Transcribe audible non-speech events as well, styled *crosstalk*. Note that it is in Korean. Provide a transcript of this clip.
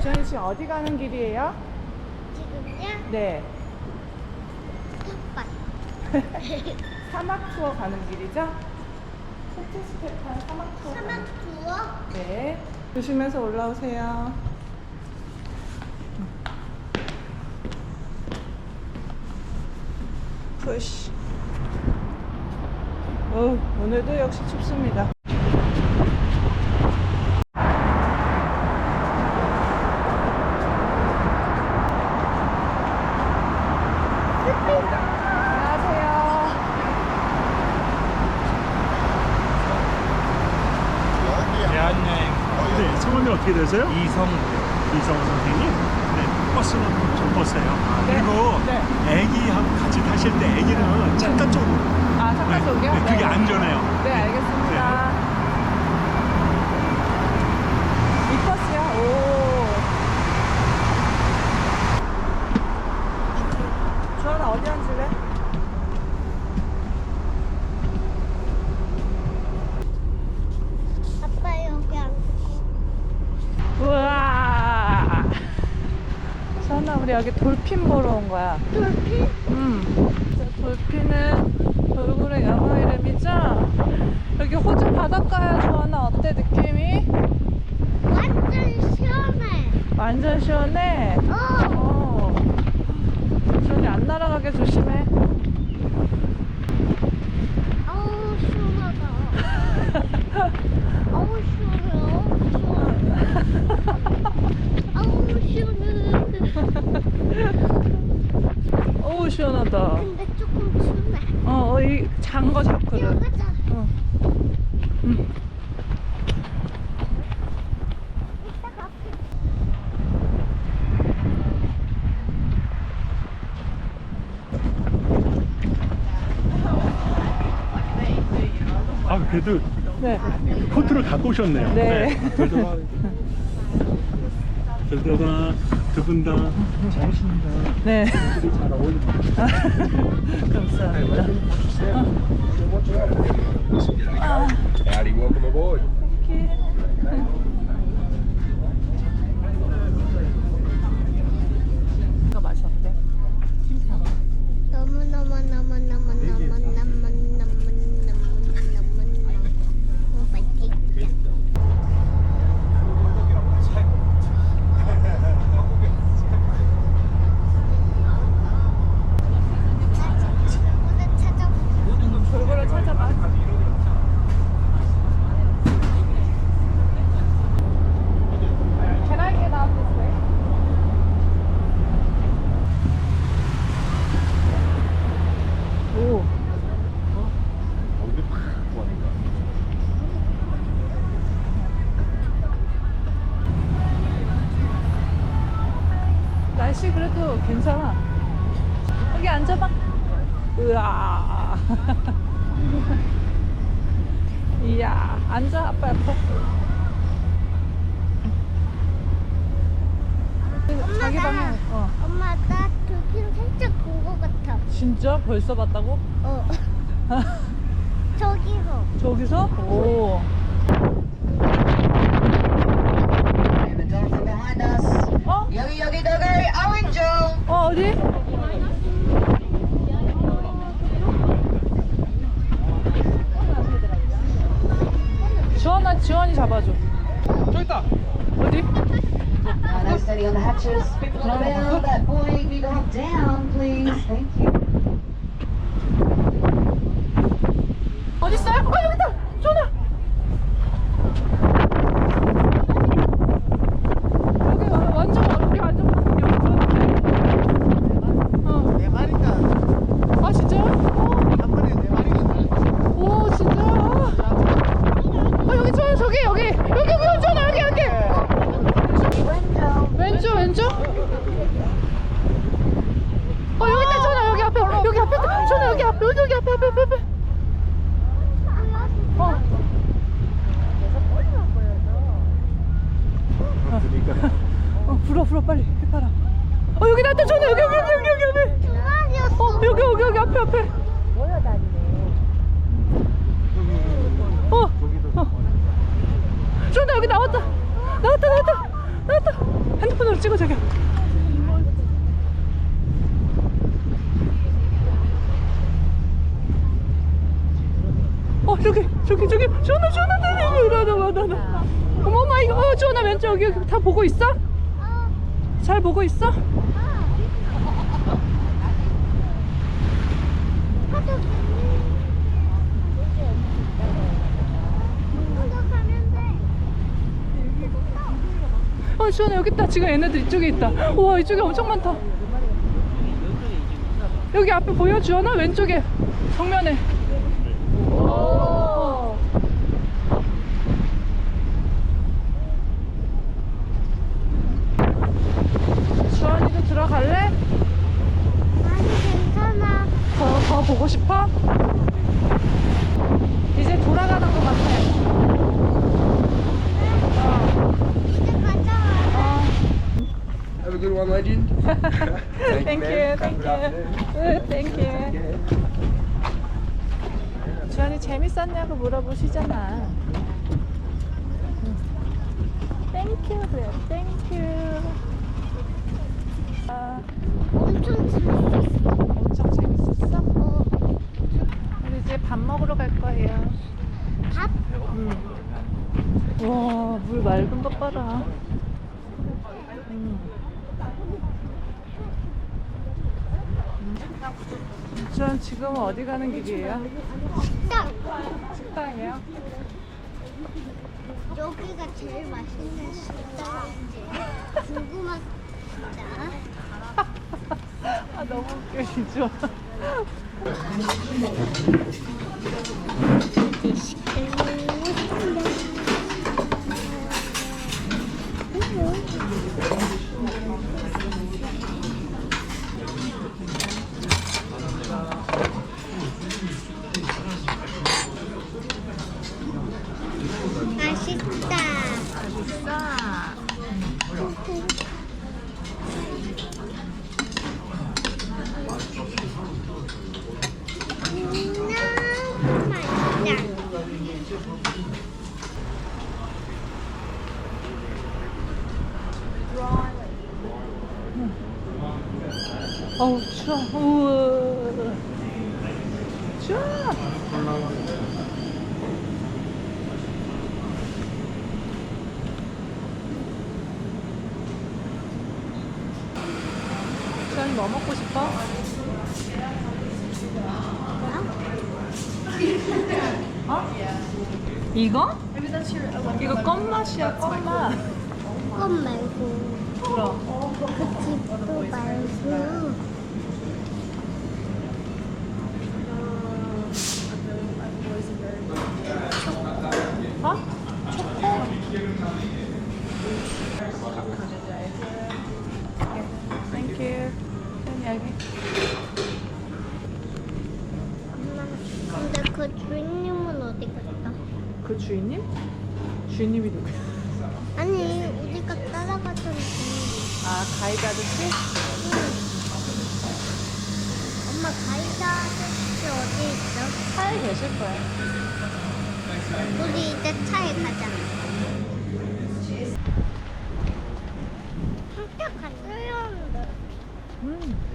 지원이 지금 어디 가는 길이에요? 지금요? 네. 탁발. *laughs* 사막 투어 가는 길이죠? 스텝한 사막 투어. 사막 투어? 네. 조심해서 올라오세요. 푸시. 어, 오늘도 역시 춥습니다. 안녕하세요. 대한여행 네, 성함이 어떻게 되세요? 이성 이성호 선생님. 네, 버스는 좀 보세요. 네, 그리고 네. 애기하고 같이 타실 때 애기는 잠깐 쪽으로. 아, 잠깐 속이요? 네, 그게 안전해요. 네, 알겠습니다. 이 버스요? 오. 주원아, 어디 앉을래? 아빠 여기 앉고. 우와. 주원아, 우리 여기 돌핀 보러 온 거야. 돌핀? 음. 저 돌핀은 돌고래 영어 이름이죠? 여기 호주 바닷가야, 주원아. 어때, 느낌이? 완전 시원해. 완전 시원해. 어. 어. 주원이 안 날아가게 조심해. 아우 시원하다. 아우 시원해. 아우 시원해. 아우 시원해. 어우, 시원하다. 근데 조금 춥네. 어, 어, 이 장거 잡거든. 뛰어가자. 어. 음. 이따가 앞에 아, 그래도 네. 코트를 갖고 오셨네요. 네. 들어가. 들어가. 두분 다 잘하십니다. 네. 잘 어울립니다. 감사합니다. 아, Howdy, welcome aboard. 이거 으아. *laughs* 이야, 앉아, 아빠 옆에. 자기 엄마, 방에, 어. 엄마 나 돌핀 살짝 본 것 같아. 진짜 벌써 봤다고? 어. *laughs* 저기서. 저기서? 오. 어? Yogi Yogi Doggery, Owen Joe. 어, 어디? 지원아, 지원이 잡아줘. 저기 있다. 어디? Uh, no steady on the hatches. People on bell. That boy be gone down, please. Thank you. 어딨어요? 어, 여기 있다! 전화! 여기 와- 완전 여기 완전 여기 좋은데? 어. 네 마리가 아, 진짜요? 어. 한 번에 네 마리가 달았어요. 오, 진짜? 아, 여기 전화, 저기, 여기! 여기, 여기, 전화, 여기, 여기! 왼쪽, 왼쪽? 어, 여기 있다, 전화, 여기 앞에, 여기 앞에, 있다. 전화, 여기 앞에, 여기, 여기 앞에, 앞에, 앞에, 앞에. 어. *laughs* 어, 불어, 불어, 빨리. 해봐라. 어, 여기 나왔다, 전화, 여기, 여기, 여기, 여기, 여기. 어, 여기, 여기, 여기, 앞에, 앞에. 어, 어. 전화, 여기 나왔다. 나왔다, 나왔다. 나왔다. 핸드폰으로 찍어 자기야. 어 저기 저기 저기 주원아 주원아 나나 나나 나나 어머 마 이거 어 주원아 왼쪽 여기 다 보고 있어? 잘 보고 있어? 어 주원아 여기 있다. 지금 얘네들 이쪽에 있다. 우와 이쪽에 엄청 많다. 여기 앞에 보여 주원아? 왼쪽에 정면에 오. 주원이도 들어갈래? 아니 괜찮아. 더, 더 보고 싶어? 이제 돌아가는 것 같아. 이제 가자. 어. Have a good one, legend. Thank you, thank you. Thank you. 주한이 재밌었냐고 물어보시잖아. Thank you, 그래. Thank you. 아, 엄청 재밌었어. 엄청 재밌었어? 어, 우리 이제 밥 먹으러 갈 거예요. 밥? 와, 물 맑은 것 봐라. 음. 전 지금 어디 가는 길이에요? 딱 식당이에요? 여기가 제일 맛있는 식당인지 *laughs* 궁금하다. 아, 너무 웃겨, 진짜. 맛있다. 너무 어우, 추워. 우와. 추워. 주한이 뭐 먹고 싶어? 어? 이거? 이거 껌맛이야, 껌맛. 껌 말고 그럼. 그 집도 말고 어? 초코. Thank you. 네, 여기. 엄마 근데 그 주인님은 어디 갔다? 그 주인님? 주인님이 누구야? 아니 우리가 따라갔던 주인님 아, 가이드 아저씨? 엄마 가이다 아저씨 어디 있어? 차에 계실 거야. 우리 이제 차에 가자 학교 갔어야 하는데 음.